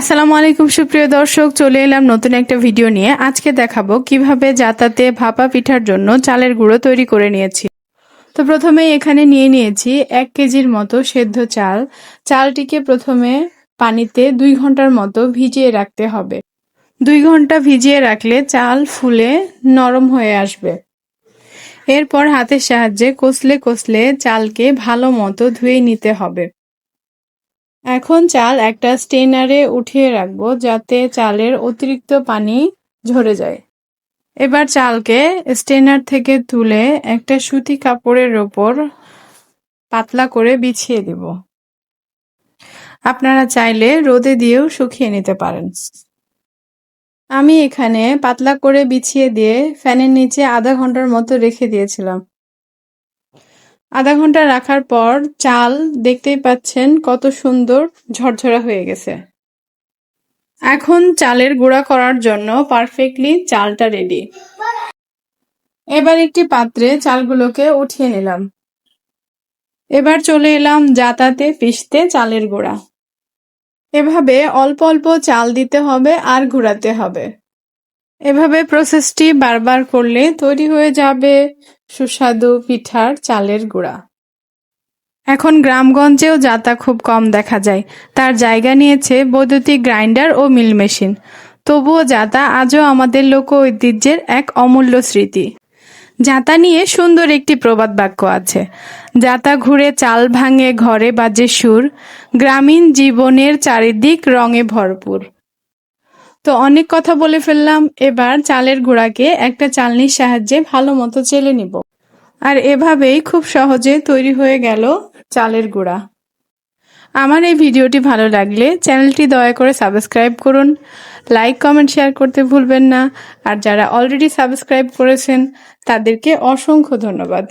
আসসালামু আলাইকুম, সুপ্রিয় দর্শক। চলে এলাম নতুন একটা ভিডিও নিয়ে। আজকে দেখাবো কীভাবে জাতাতে ভাপা পিঠার জন্য চালের গুঁড়ো তৈরি করে নিয়েছি। তো প্রথমে এখানে নিয়ে নিয়েছি এক কেজির মতো সেদ্ধ চাল। চালটিকে প্রথমে পানিতে দুই ঘণ্টার মতো ভিজিয়ে রাখতে হবে। দুই ঘণ্টা ভিজিয়ে রাখলে চাল ফুলে নরম হয়ে আসবে। এরপর হাতের সাহায্যে কষলে কষলে চালকে ভালো মতো ধুয়ে নিতে হবে। এখন চাল একটা স্টেনারে উঠিয়ে রাখব যাতে চালের অতিরিক্ত পানি ঝরে যায়। এবার চালকে স্টেনার থেকে তুলে একটা সুতি কাপড়ের ওপর পাতলা করে বিছিয়ে দিব। আপনারা চাইলে রোদে দিয়েও শুকিয়ে নিতে পারেন। আমি এখানে পাতলা করে বিছিয়ে দিয়ে ফ্যানের নিচে আধা ঘণ্টার মতো রেখে দিয়েছিলাম। আধা ঘণ্টা রাখার পর চাল দেখতেই পাচ্ছেন কত সুন্দর ঝরঝরা হয়ে গেছে। এখন চালের গুঁড়া করার জন্য পারফেক্টলি চালটা রেডি এবার একটি পাত্রে চালগুলোকে উঠিয়ে নিলাম। এবার চলে এলাম জাতাতে পিষতে চালের গুঁড়া। এভাবে অল্প অল্প চাল দিতে হবে আর ঘুরাতে হবে। এভাবে প্রসেসটি বারবার করলে তৈরি হয়ে যাবে সুস্বাদু পিঠার চালের গুঁড়া। এখন গ্রামগঞ্জেও যাতা খুব কম দেখা যায়। তার জায়গা নিয়েছে বৈদ্যুতিক গ্রাইন্ডার ও মিল মেশিন। তবুও যাতা আজও আমাদের লোক ঐতিহ্যের এক অমূল্য স্মৃতি। যাতা নিয়ে সুন্দর একটি প্রবাদ বাক্য আছে। যাতা ঘুরে চাল ভাঙে ঘরে বাজে সুর। গ্রামীণ জীবনের চারিদিক রঙে ভরপুর। তো অনেক কথা বলে ফেললাম। এবার চালের গুঁড়াকে একটা চালনির সাহায্যে ভালো মতো চেলে নিব। আর এভাবেই খুব সহজে তৈরি হয়ে গেল চালের গুঁড়া। আমার এই ভিডিওটি ভালো লাগলে চ্যানেলটি দয়া করে সাবস্ক্রাইব করুন। লাইক, কমেন্ট, শেয়ার করতে ভুলবেন না। আর যারা অলরেডি সাবস্ক্রাইব করেছেন, তাদেরকে অসংখ্য ধন্যবাদ।